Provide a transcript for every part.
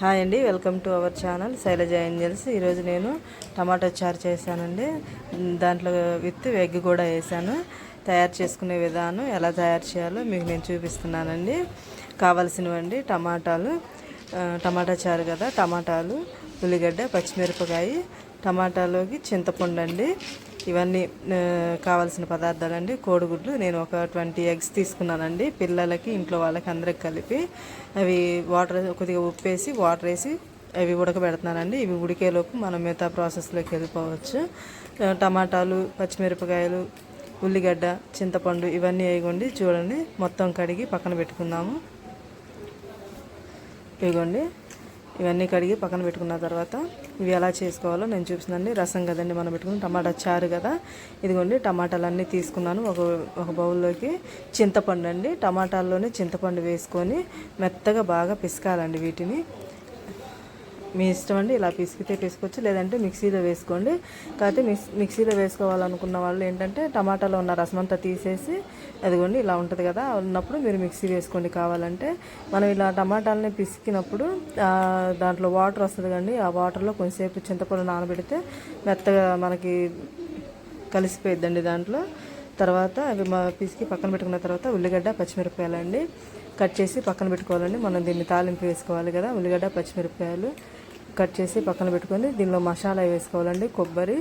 Hi అండి welcome to our channel Shailaja angels. ఈరోజు నేను టమాటో చారు చేశానండి. దాంట్లో విత్ వెగ్ కూడా వేసాను తయారు చేసుకునే విధానం ఎలా తయారు చేయాలో మీకు నేను చూపిస్తున్నానండి. కావలసినవండి టమాటాలు. టమాటా చారు కదా టమాటాలు ఉల్లిగడ్డ పచ్చిమిరపకాయ టమాటాలోకి చింతపండు అండి. ఇవన్నీ కావాల్సిన పదార్థాలండి. కోడిగుడ్లు నేను ఒక ట్వంటీ ఎగ్స్ తీసుకున్నానండి. పిల్లలకి ఇంట్లో వాళ్ళకి అందరికి కలిపి అవి వాటర్ కొద్దిగా ఉప్పేసి వాటర్ వేసి అవి ఉడకబెడుతున్నానండి. ఇవి ఉడికేలోపు మనం మిగతా ప్రాసెస్లోకి వెళ్ళిపోవచ్చు. టమాటాలు పచ్చిమిరపకాయలు ఉల్లిగడ్డ చింతపండు ఇవన్నీ వేయగొండి. చూడండి మొత్తం కడిగి పక్కన పెట్టుకుందాము. ఇవ్వండి ఇవన్నీ కడిగి పక్కన పెట్టుకున్న తర్వాత ఇవి ఎలా చేసుకోవాలో నేను చూపిస్తున్నాను రసం కదండి మనం పెట్టుకుని టమాటా చారు కదా. ఇదిగోండి టమాటాలన్నీ తీసుకున్నాను. ఒక ఒక బౌల్లోకి చింతపండు అండి. టమాటాల్లోనే చింతపండు వేసుకొని మెత్తగా బాగా పిసకాలండి వీటిని. మీ ఇష్టం అండి ఇలా పిసికితే పిసుకోవచ్చు లేదంటే మిక్సీలో వేసుకోండి. కాకపోతే మిక్స్ మిక్సీలో వేసుకోవాలనుకున్న వాళ్ళు ఏంటంటే టమాటాలో ఉన్న రసం అంతా తీసేసి అదిగోండి ఇలా ఉంటుంది కదా ఉన్నప్పుడు మీరు మిక్సీ వేసుకోండి కావాలంటే. మనం ఇలా టమాటాలని పిసికినప్పుడు దాంట్లో వాటర్ వస్తుంది కండి ఆ వాటర్లో కొంచెంసేపు చింతపండు నానబెడితే మెత్తగా మనకి కలిసిపోయిద్దండి దాంట్లో. తర్వాత అవి మా పిసికి పక్కన పెట్టుకున్న తర్వాత ఉల్లిగడ్డ పచ్చిమిరపకాయలు అండి కట్ చేసి పక్కన పెట్టుకోవాలండి. మనం దీన్ని తాలింపు వేసుకోవాలి కదా ఉల్లిగడ్డ పచ్చిమిరపకాయలు కట్ చేసి పక్కన పెట్టుకొని దీనిలో మసాలా వేసుకోవాలండి. కొబ్బరి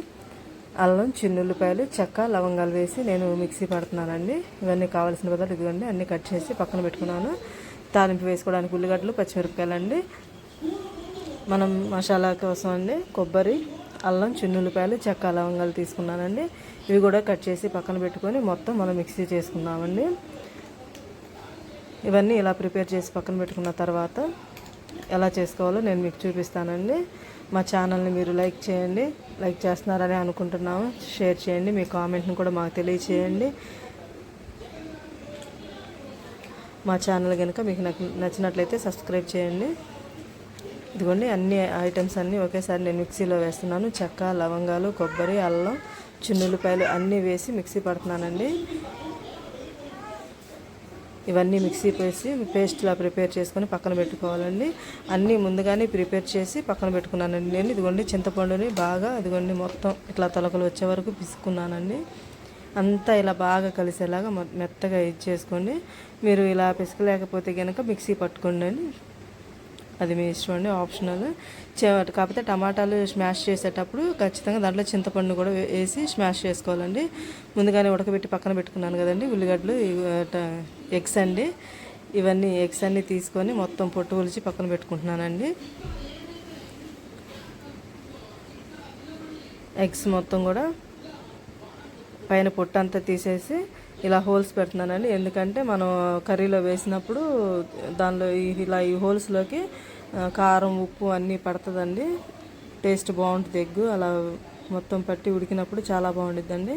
అల్లం చిన్నుల్లిపాయలు చెక్క లవంగాలు వేసి నేను మిక్సీ పడుతున్నానండి. ఇవన్నీ కావాల్సిన పదార్థాలు ఇదిగోండి అన్నీ కట్ చేసి పక్కన పెట్టుకున్నాను. తాలింపు వేసుకోవడానికి ఉల్లిగడ్డలు పచ్చిమిరపకాయలు అండి మనం మసాలా కోసం అండి కొబ్బరి అల్లం చిన్నుల్లిపాయలు చెక్క లవంగాలు తీసుకున్నానండి. ఇవి కూడా కట్ చేసి పక్కన పెట్టుకొని మొత్తం మనం మిక్సీ చేసుకున్నామండి ఇవన్నీ ఇలా ప్రిపేర్ చేసి పక్కన పెట్టుకున్న తర్వాత ఎలా చేసుకోవాలో నేను మీకు చూపిస్తానండి. మా ఛానల్ని మీరు లైక్ చేయండి. లైక్ చేస్తున్నారని అనుకుంటున్నాము. షేర్ చేయండి. మీ కామెంట్ని కూడా మాకు తెలియచేయండి. మా ఛానల్ కనుక మీకు నాకు నచ్చినట్లయితే సబ్స్క్రైబ్ చేయండి. ఇదిగోండి అన్ని ఐటమ్స్ అన్నీ ఒకేసారి నేను మిక్సీలో వేస్తున్నాను. చెక్క లవంగాలు కొబ్బరి అల్లం చిన్నులపాయలు అన్నీ వేసి మిక్సీ పడుతున్నానండి. ఇవన్నీ మిక్సీ వేసి పేస్ట్లా ప్రిపేర్ చేసుకొని పక్కన పెట్టుకోవాలండి. అన్నీ ముందుగానే ప్రిపేర్ చేసి పక్కన పెట్టుకున్నానండి. నేను ఇదిగోండి చింతపండుని బాగా ఇదిగోండి మొత్తం ఇట్లా తొలకలు వచ్చే వరకు పిసుకున్నానండి అంతా ఇలా బాగా కలిసేలాగా మెత్తగా ఇది చేసుకోండి మీరు ఇలా పిసకలేకపోతే కనుక మిక్సీ పట్టుకోండి అది మీ ఇష్టం అండి ఆప్షనల్ చే- కాకపోతే టమాటాలు స్మాష్ చేసేటప్పుడు ఖచ్చితంగా దాంట్లో చింతపండు కూడా వేసి స్మాష్ చేసుకోవాలండి. ముందుగానే ఉడకబెట్టి పక్కన పెట్టుకున్నాను కదండి ఉల్లిగడ్డలు ఎగ్స్ అండి. ఇవన్నీ ఎగ్స్ అన్నీ తీసుకొని మొత్తం పొట్టు ఒలిచి పక్కన పెట్టుకుంటున్నానండి. ఎగ్స్ మొత్తం కూడా పైన పొట్టంతా తీసేసి ఇలా హోల్స్ పెడుతున్నానండి. ఎందుకంటే మనం కర్రీలో వేసినప్పుడు దానిలో ఇలా ఈ హోల్స్లోకి కారం ఉప్పు అన్నీ పడుతుందండి. టేస్ట్ బాగుంటుంది ఎగ్గు. అలా మొత్తం పట్టి ఉడికినప్పుడు చాలా బాగుండిద్దండి.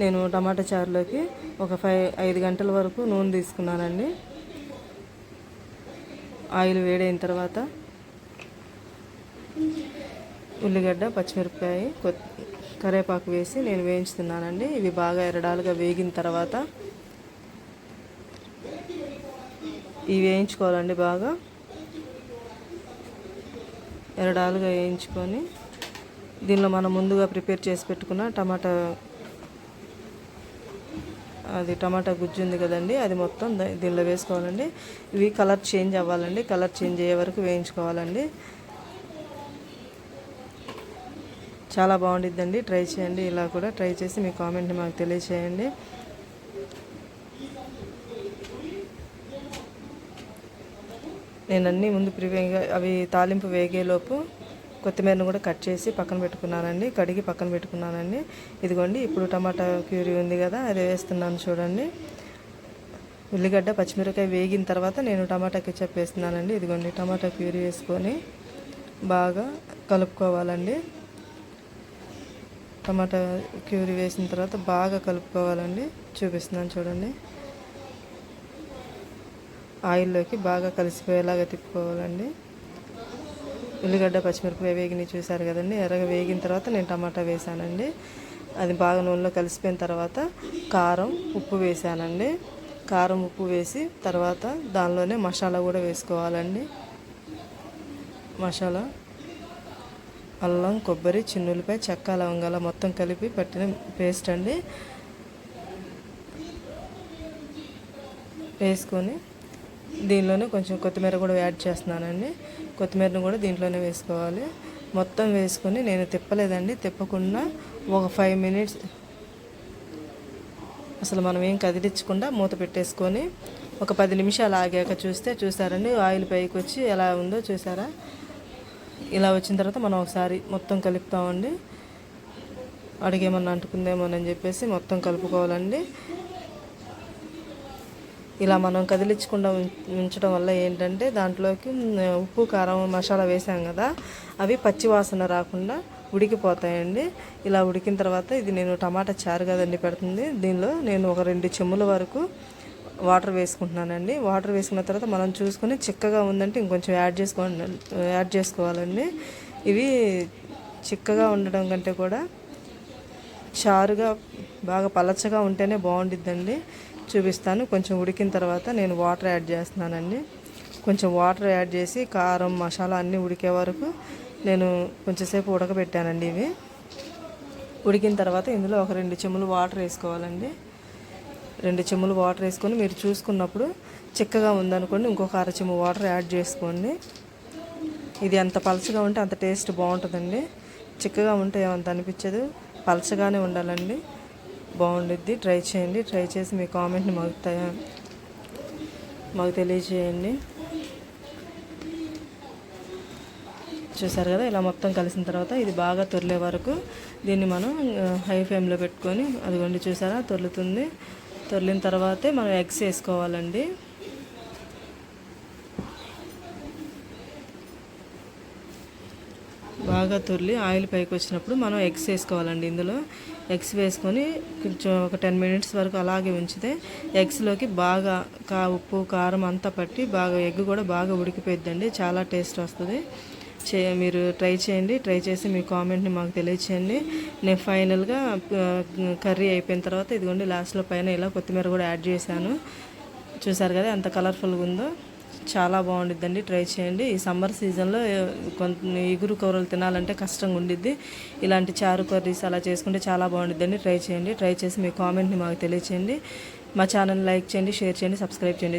నేను టమాటా చారులోకి ఒక ఫైవ్ ఐదు గంటల వరకు నూనె తీసుకున్నానండి. ఆయిల్ వేడైన తర్వాత ఉల్లిగడ్డ పచ్చిమిరపకాయ కొత్త కరివేపాకు వేసి నేను వేయించుతున్నానండి. ఇవి బాగా ఎరడాలుగా వేగిన తర్వాత ఇవి వేయించుకోవాలండి బాగా. ఎరడాలుగా వేయించుకొని దీనిలో మనం ముందుగా ప్రిపేర్ చేసి పెట్టుకున్న టమాటా అది టమాటా గుజ్జు ఉంది కదండి అది మొత్తం దీనిలో వేసుకోవాలండి. ఇవి కలర్ చేంజ్ అవ్వాలండి. కలర్ చేంజ్ అయ్యే వరకు వేయించుకోవాలండి. చాలా బాగుండిద్దండి. ట్రై చేయండి. ఇలా కూడా ట్రై చేసి మీ కామెంట్ని మాకు తెలియచేయండి. నేను అన్నీ ముందు ప్రివేగా అవి తాలింపు వేగేలోపు కొత్తిమీరను కూడా కట్ చేసి పక్కన పెట్టుకున్నానండి. కడిగి పక్కన పెట్టుకున్నానండి. ఇదిగోండి ఇప్పుడు టమాటా క్యూరీ ఉంది కదా అది వేస్తున్నాను చూడండి. ఉల్లిగడ్డ పచ్చిమిరకాయ వేగిన తర్వాత నేను టమాటా కెచప్ వేస్తున్నానండి. ఇదిగోండి టమాటా క్యూరీ వేసుకొని బాగా కలుపుకోవాలండి. టమాటా క్యూరీ వేసిన తర్వాత బాగా కలుపుకోవాలండి. చూపిస్తున్నాను చూడండి. ఆయిల్లోకి బాగా కలిసిపోయేలాగా తిప్పుకోవాలండి. ఉల్లిగడ్డ పచ్చిమిరపకాయ వేగిని చూసారు కదండి. ఎర్రగా వేగిన తర్వాత నేను టమాటా వేసానండి అది బాగా నూనెలో కలిసిపోయిన తర్వాత కారం ఉప్పు వేసానండి కారం ఉప్పు వేసి తర్వాత దానిలోనే మసాలా కూడా వేసుకోవాలండి. మసాలా అల్లం కొబ్బరి చిన్నులపై చెక్క లవంగాల మొత్తం కలిపి పట్టిన పేస్ట్ అండి. వేసుకొని దీనిలోనే కొంచెం కొత్తిమీర కూడా యాడ్ చేస్తున్నానండి. కొత్తిమీరను కూడా దీంట్లోనే వేసుకోవాలి. మొత్తం వేసుకొని నేను తిప్పలేదండి. తిప్పకుండా ఒక ఫైవ్ మినిట్స్ అసలు మనం ఏం కదిలించకుండా మూత పెట్టేసుకొని ఒక పది నిమిషాలు ఆగాక చూస్తే చూసారండి. ఆయిల్ పైకి వచ్చి ఎలా ఉందో చూసారా? ఇలా వచ్చిన తర్వాత మనం ఒకసారి మొత్తం కలుపుతామండి. అడిగేమన్నా అంటుకుందేమోనని చెప్పేసి మొత్తం కలుపుకోవాలండి. ఇలా మనం కదిలించకుండా ఉం- ఉంచడం వల్ల ఏంటంటే దాంట్లోకి ఉప్పు కారం మసాలా వేసాం కదా అవి పచ్చి వాసన రాకుండా ఉడికిపోతాయండి. ఇలా ఉడికిన తర్వాత ఇది నేను టమాటా చారు కదండి పెడుతుంది. దీనిలో నేను ఒక రెండు చెమ్ముల వరకు వాటర్ వేసుకుంటున్నానండి. వాటర్ వేసుకున్న తర్వాత మనం చూసుకొని చిక్కగా ఉందంటే ఇంకొంచెం యాడ్ చేసుకోండి యాడ్ చేసుకోవాలండి. ఇవి చిక్కగా ఉండడం కంటే కూడా చారుగా బాగా పలచగా ఉంటేనే బాగుండిద్దండి. చూపిస్తాను. కొంచెం ఉడికిన తర్వాత నేను వాటర్ యాడ్ చేస్తున్నానండి. కొంచెం వాటర్ యాడ్ చేసి కారం మసాలా అన్నీ ఉడికే వరకు నేను కొంచెంసేపు ఉడకబెట్టానండి ఇవి. ఉడికిన తర్వాత ఇందులో ఒక రెండు చెమ్ములు వాటర్ వేసుకోవాలండి. రెండు చెమ్ములు వాటర్ వేసుకొని మీరు చూసుకున్నప్పుడు చిక్కగా ఉందనుకోండి ఇంకొక అర చెమ్ము వాటర్ యాడ్ చేసుకోండి. ఇది ఎంత పలచగా ఉంటే అంత టేస్ట్ బాగుంటుందండి. చిక్కగా ఉంటే ఏమంత అనిపించదు. పలచగానే ఉండాలండి. బాగుండిద్ది. ట్రై చేయండి. ట్రై చేసి మీ కామెంట్ని మాకు మాకు తెలియజేయండి. చూసారు కదా ఇలా మొత్తం కలిసిన తర్వాత ఇది బాగా తొరిలే వరకు దీన్ని మనం హై ఫ్లేమ్లో పెట్టుకొని అదిగోండి చూసారా తొలుతుంది తొలిన తర్వాతే మనం ఎగ్స్ వేసుకోవాలండి. బాగా తొర్లి ఆయిల్ పైకి వచ్చినప్పుడు మనం ఎగ్స్ వేసుకోవాలండి. ఇందులో ఎగ్స్ వేసుకొని కొంచెం ఒక టెన్ మినిట్స్ వరకు అలాగే ఉంచితే ఎగ్స్లోకి బాగా కా ఉప్పు కారం అంతా పట్టి బాగా ఎగ్ కూడా బాగా ఉడికిపోయిద్దండి. చాలా టేస్ట్ వస్తుంది. చే మీరు ట్రై చేయండి. ట్రై చేసి మీ కామెంట్ని మాకు తెలియచేయండి. నేను ఫైనల్గా కర్రీ అయిపోయిన తర్వాత ఇదిగోండి లాస్ట్లో పైన ఇలా కొత్తిమీర కూడా యాడ్ చేశాను. చూసారు కదా ఎంత కలర్ఫుల్గా ఉందో. చాలా బాగుండిద్దండి. ట్రై చేయండి. ఈ సమ్మర్ సీజన్లో కొంత ఇగురు కూరలు తినాలంటే కష్టంగా ఉండిద్ది. ఇలాంటి చారు కర్రీస్ అలా చేసుకుంటే చాలా బాగుండిద్దండి. ట్రై చేయండి. ట్రై చేసి మీ కామెంట్ని మాకు తెలియచేయండి. మా ఛానల్ లైక్ చేయండి షేర్ చేయండి సబ్స్క్రైబ్ చేయండి.